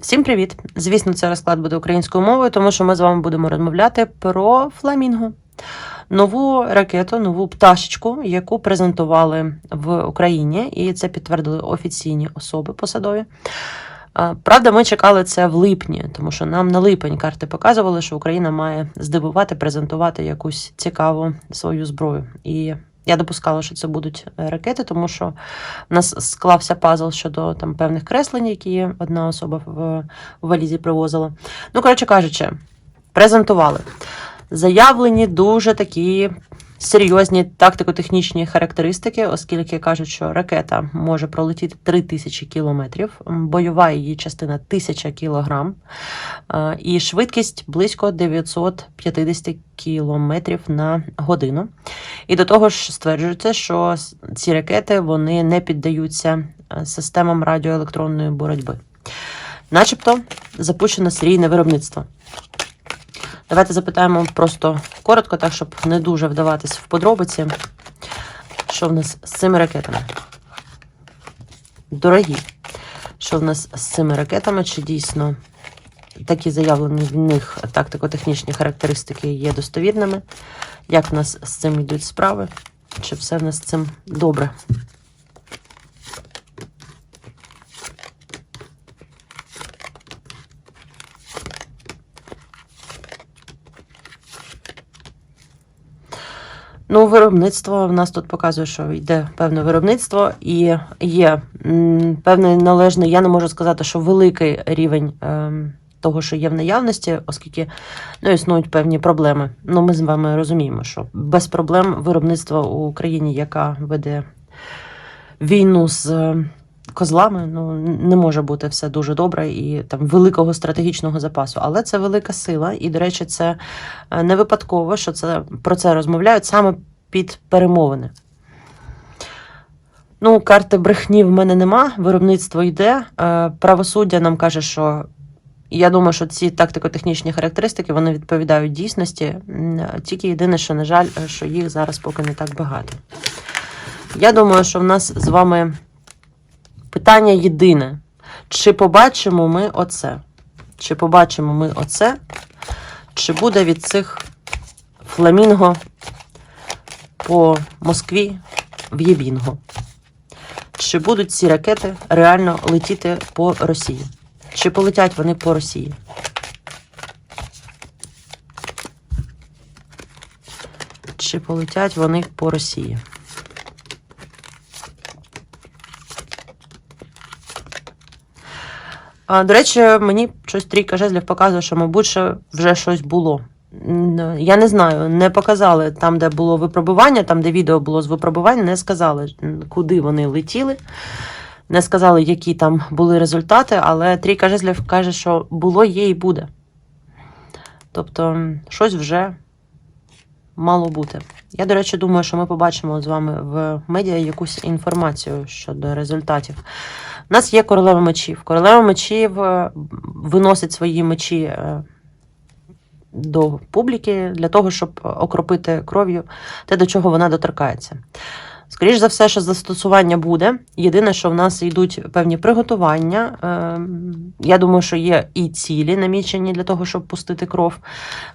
Всім привіт! Звісно, цей розклад буде українською мовою, тому що ми з вами будемо розмовляти про фламінго. Нову ракету, нову пташечку, яку презентували в Україні, і це підтвердили офіційні особи посадові. Правда, ми чекали це в липні, тому що нам на липень карти показували, що Україна має здивувати, презентувати якусь цікаву свою зброю. І я допускала, що це будуть е, ракети, тому що в нас склався пазл щодо там певних креслень, які одна особа в, в валізі привозила. Ну, коротше кажучи, презентували. Заявлені дуже такі серйозні тактико-технічні характеристики, оскільки кажуть, що ракета може пролетіти 3000 кілометрів, бойова її частина 1000 кілограм, е, і швидкість близько 950 кілометрів на годину. І до того ж стверджується, що ці ракети вони не піддаються е, системам радіоелектронної боротьби. Начебто запущено серійне виробництво. Давайте запитаємо просто коротко, так щоб не дуже вдаватись в подробиці. Що в нас з цими ракетами? Дорогі. Що в нас з цими ракетами? Чи дійсно такі заявлені в них тактико-технічні характеристики є достовірними? Як в нас з цим йдуть справи? Чи все в нас з цим добре? Ну, виробництво в нас тут показує, що йде певне виробництво, і є певне належний, я не можу сказати, що великий рівень ем, того, що є в наявності, оскільки ну, існують певні проблеми. Ну, ми з вами розуміємо, що без проблем виробництво у Україні, яка веде війну з козлами, ну не може бути все дуже добре і там великого стратегічного запасу. Але це велика сила, і, до речі, це е, не випадково, що це про це розмовляють саме під перемовини. Ну, карти брехні в мене нема, виробництво йде. Е, Правосуддя нам каже, що я думаю, що ці тактико-технічні характеристики вони відповідають дійсності. Тільки єдине, що, на жаль, е, що їх зараз поки не так багато. Я думаю, що в нас з вами питання єдине: чи побачимо ми оце? Чи побачимо ми оце? Чи буде від цих фламінго по Москві в Євінго? Чи будуть ці ракети реально летіти по Росії? Чи полетять вони по Росії? Чи полетять вони по Росії? А, до речі, мені щось трійка жезлів показує, що, мабуть, ще вже щось було. Я не знаю, не показали там, де було випробування, там, де відео було з випробування, не сказали, куди вони летіли, не сказали, які там були результати, але трійка жезлів каже, що було, є і буде. Тобто, щось вже мало бути. Я, до речі, думаю, що ми побачимо з вами в медіа якусь інформацію щодо результатів. У нас є королева мечів. Королева мечів е, виносить свої мечі е, до публіки для того, щоб окропити кров'ю те, до чого вона доторкається. Скоріше за все, що застосування буде. Єдине, що в нас йдуть певні приготування. Е, Я думаю, що є і цілі намічені для того, щоб пустити кров.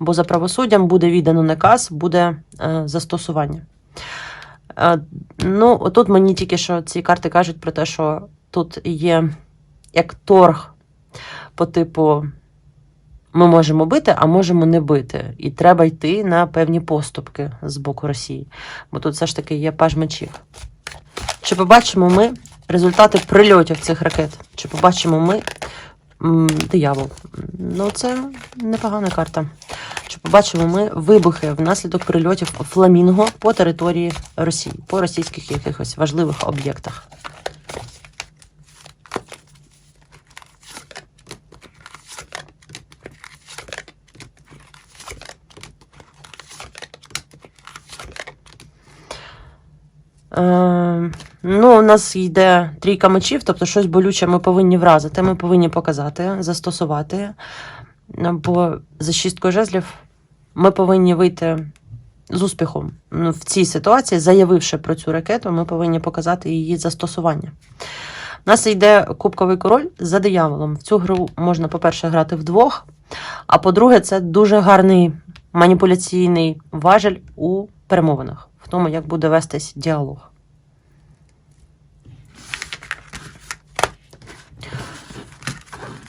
Бо за правосуддям буде віддано наказ, буде е, застосування. Е, Ну, отут мені тільки що ці карти кажуть про те, що тут є як торг по типу. Ми можемо бити, а можемо не бити. І треба йти на певні поступки з боку Росії. Бо тут все ж таки є паж мечів. Чи побачимо ми результати прильотів цих ракет? Чи побачимо ми диявол? Ну, це непогана карта. Чи побачимо ми вибухи внаслідок прильотів фламінго по території Росії, по російських якихось важливих об'єктах? Ну, у нас йде трійка мечів, тобто щось болюче ми повинні вразити, ми повинні показати, застосувати. Бо за шісткою жезлів ми повинні вийти з успіхом Ну, в цій ситуації, заявивши про цю ракету, ми повинні показати її застосування. У нас йде кубковий король за дияволом. В цю гру можна, по-перше, грати вдвох, а по-друге, це дуже гарний маніпуляційний важель у перемовинах, в тому, як буде вестись діалог.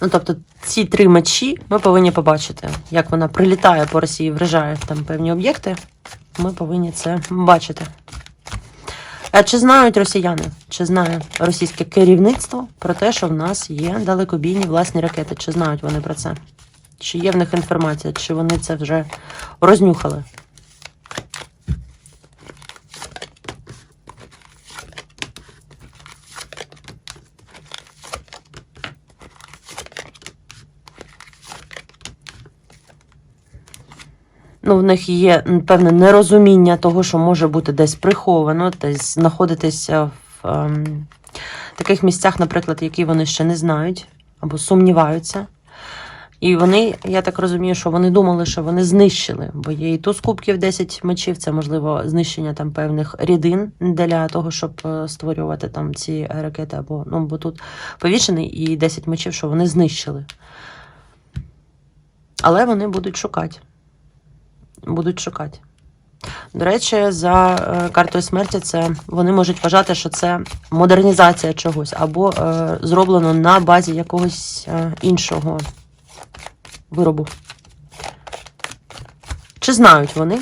Ну, тобто, ці три мечі ми повинні побачити, як вона прилітає по Росії, вражає там певні об'єкти. Ми повинні це бачити. А чи знають росіяни, чи знає російське керівництво про те, що в нас є далекобійні власні ракети? Чи знають вони про це? Чи є в них інформація, чи вони це вже рознюхали? Ну, в них є певне нерозуміння того, що може бути десь приховано, десь знаходитися в ем, таких місцях, наприклад, які вони ще не знають або сумніваються. І вони, я так розумію, що вони думали, що вони знищили, бо є і туз кубків 10 мечів, це можливо знищення там певних рідин для того, щоб е, створювати там ці ракети, або ну бо тут повішений і 10 мечів, що вони знищили. Але вони будуть шукати. Будуть шукати. До речі, за е, картою смерті це вони можуть вважати, що це модернізація чогось або е, зроблено на базі якогось е, іншого виробу. Чи знають вони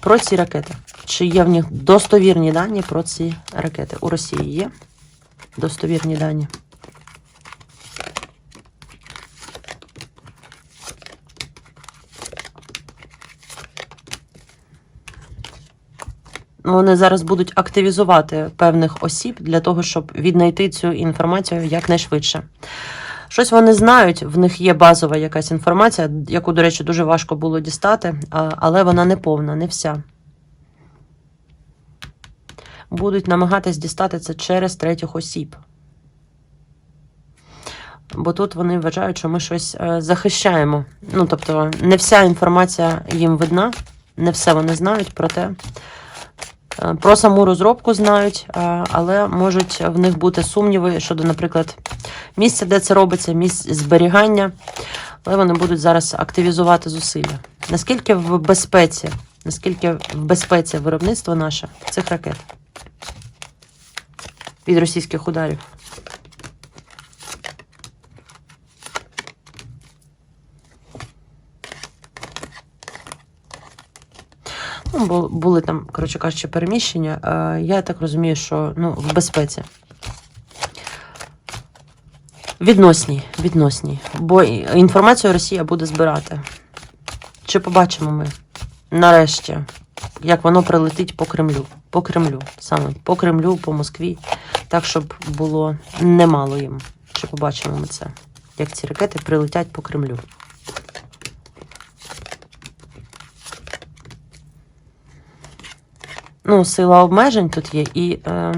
про ці ракети? Чи є в них достовірні дані про ці ракети? У Росії є достовірні дані. Вони зараз будуть активізувати певних осіб для того, щоб віднайти цю інформацію якнайшвидше. Щось вони знають, в них є базова якась інформація, яку, до речі, дуже важко було дістати, але вона не повна, не вся. Будуть намагатись дістати це через третіх осіб. Бо тут вони вважають, що ми щось е, захищаємо. Ну, тобто, не вся інформація їм видна, не все вони знають, проте про саму розробку знають, е, але можуть в них бути сумніви щодо, наприклад, місця, де це робиться, місць зберігання. Але вони будуть зараз активізувати зусилля. Наскільки в безпеці, наскільки в безпеці виробництво наше цих ракет від російських ударів? Ну, бу- були там, коротше кажучи, переміщення. Е, Я так розумію, що ну, в безпеці. Відносні, відносні. Бо інформацію Росія буде збирати. Чи побачимо ми нарешті, як воно прилетить по Кремлю? По Кремлю, саме по Кремлю, по Москві, так, щоб було немало їм. Чи побачимо ми це? Як ці ракети прилетять по Кремлю? Ну, сила обмежень тут є. І е,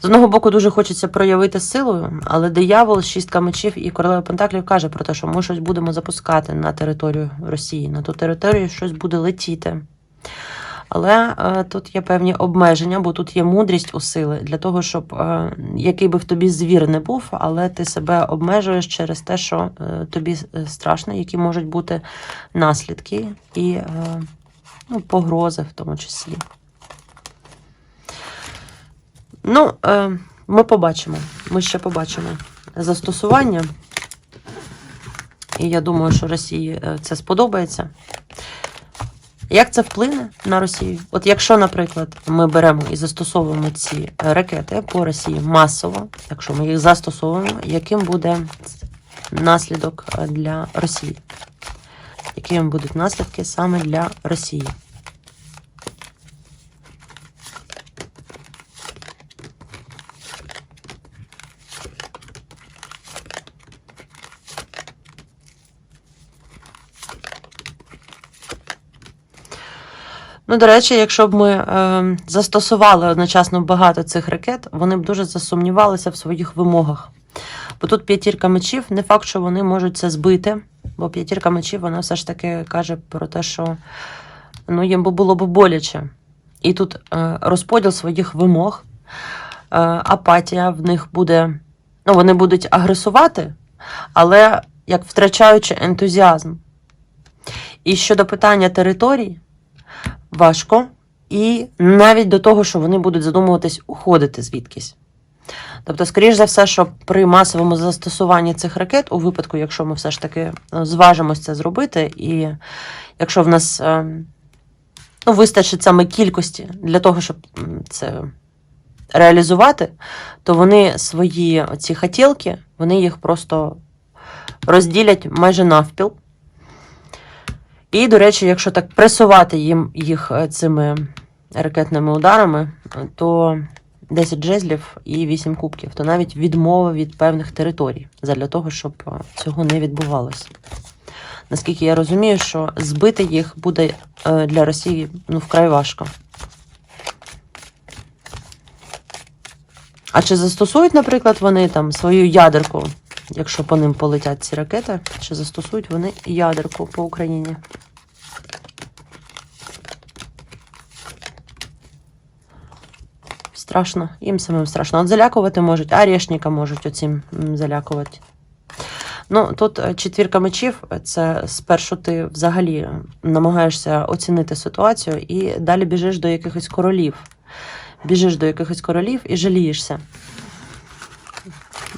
з одного боку дуже хочеться проявити силою, але диявол, шістка мечів і королева Пентаклів каже про те, що ми щось будемо запускати на територію Росії. На ту територію щось буде летіти. Але е, тут є певні обмеження, бо тут є мудрість у сили для того, щоб е, який би в тобі звір не був, але ти себе обмежуєш через те, що е, тобі е, страшно, які можуть бути наслідки і е, ну, погрози в тому числі. Ну, е, ми побачимо. Ми ще побачимо застосування. І я думаю, що Росії е, це сподобається. Як це вплине на Росію? От якщо, наприклад, ми беремо і застосовуємо ці ракети по Росії масово, якщо ми їх застосовуємо, яким буде наслідок е, для Росії? Якими будуть наслідки саме для Росії? Ну, до речі, якщо б ми е, застосували одночасно багато цих ракет, вони б дуже засумнівалися в своїх вимогах. Бо тут п'ятірка мечів, не факт, що вони можуть це збити, бо п'ятірка мечів, вона все ж таки каже про те, що ну, їм було б боляче. І тут е, розподіл своїх вимог. апатія в них буде. Ну, вони будуть агресувати, але як втрачаючи ентузіазм. І щодо питання територій, важко. І навіть до того, що вони будуть задумуватись уходити звідкись. Тобто, скоріш за все, що при масовому застосуванні цих ракет, у випадку, якщо ми все ж таки е, зважимось це зробити, і якщо в нас е, ну, вистачить саме кількості для того, щоб це реалізувати, то вони свої ці хотілки, вони їх просто розділять майже навпіл. І, до речі, якщо так пресувати їм їх е, цими ракетними ударами, то 10 жезлів і 8 кубків, то навіть відмова від певних територій задля того, щоб е, цього не відбувалося. Наскільки я розумію, що збити їх буде е, для Росії ну, вкрай важко. А чи застосують, наприклад, вони там свою ядерку, якщо по ним полетять ці ракети, чи застосують вони ядерку по Україні? Страшно, їм самим страшно. От залякувати можуть, арешника можуть оцім залякувати. Ну, тут е, четвірка мечів це спершу ти взагалі намагаєшся оцінити ситуацію і далі біжиш до якихось королів. Біжиш до якихось королів і жалієшся.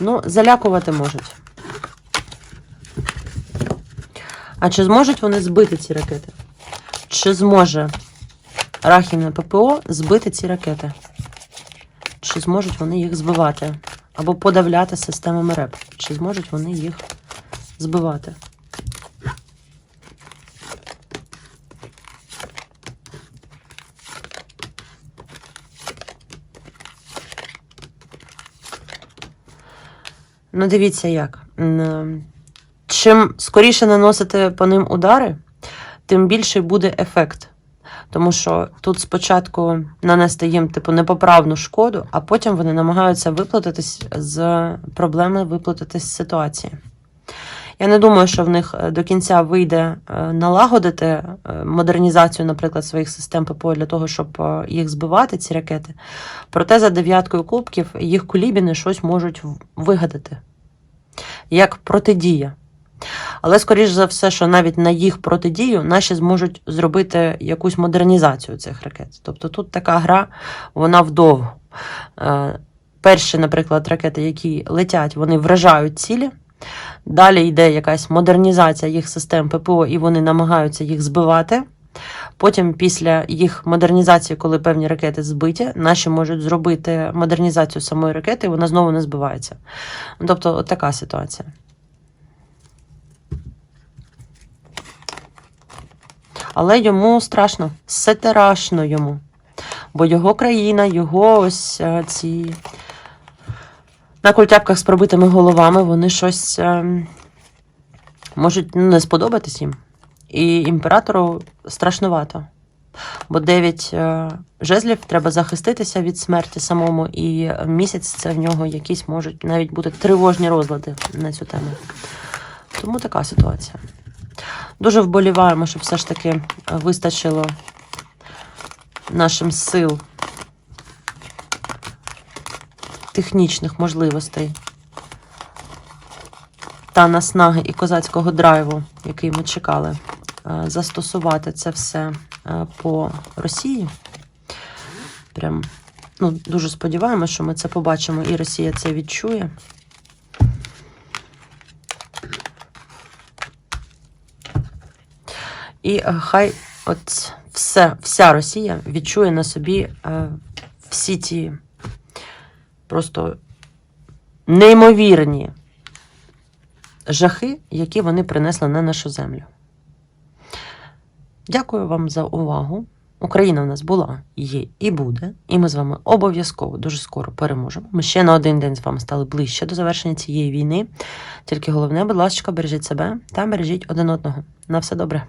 Ну, залякувати можуть. А чи зможуть вони збити ці ракети? Чи зможе Рахівне ППО збити ці ракети? Чи зможуть вони їх збивати? Або подавляти системами РЕП? Чи зможуть вони їх збивати? Ну, дивіться як. Чим скоріше наносити по ним удари, тим більший буде ефект. Тому що тут спочатку нанести їм типу непоправну шкоду, а потім вони намагаються виплатитись з проблеми виплатитись з ситуації. Я не думаю, що в них е, до кінця вийде е, налагодити е, модернізацію, наприклад, своїх систем ППО для того, щоб їх збивати, ці ракети. Проте за дев'яткою кубків їх кулібіни щось можуть вигадати як протидія. Але, скоріш за все, що навіть на їх протидію наші зможуть зробити якусь модернізацію цих ракет. Тобто тут така гра, вона вдовго. Е, Перші, наприклад, ракети, які летять, вони вражають цілі. Далі йде якась модернізація їх систем ППО, і вони намагаються їх збивати. Потім, після їх модернізації, коли певні ракети збиті, наші можуть зробити модернізацію самої ракети, і вона знову не збивається. Тобто, от така ситуація. Але йому страшно, страшно йому. Бо його країна, його ось е, ці на культяпках з пробитими головами, вони щось е, можуть ну, не сподобатись їм. І імператору страшнувато. Бо 9 е, жезлів треба захиститися від смерті самому, і місяць це в нього якісь можуть навіть бути тривожні розлади на цю тему. Тому така ситуація. Дуже вболіваємо, щоб все ж таки е, вистачило нашим сил технічних можливостей та наснаги і козацького драйву, який ми чекали, е, застосувати це все е, по Росії. Прям ну, дуже сподіваємося, що ми це побачимо, і Росія це відчує. І е, хай от все, вся Росія відчує на собі е, всі ті просто неймовірні жахи, які вони принесли на нашу землю. Дякую вам за увагу. Україна в нас була, є і буде, і ми з вами обов'язково дуже скоро переможемо. Ми ще на один день з вами стали ближче до завершення цієї війни. Тільки головне, будь ласка, бережіть себе та бережіть один одного. На все добре.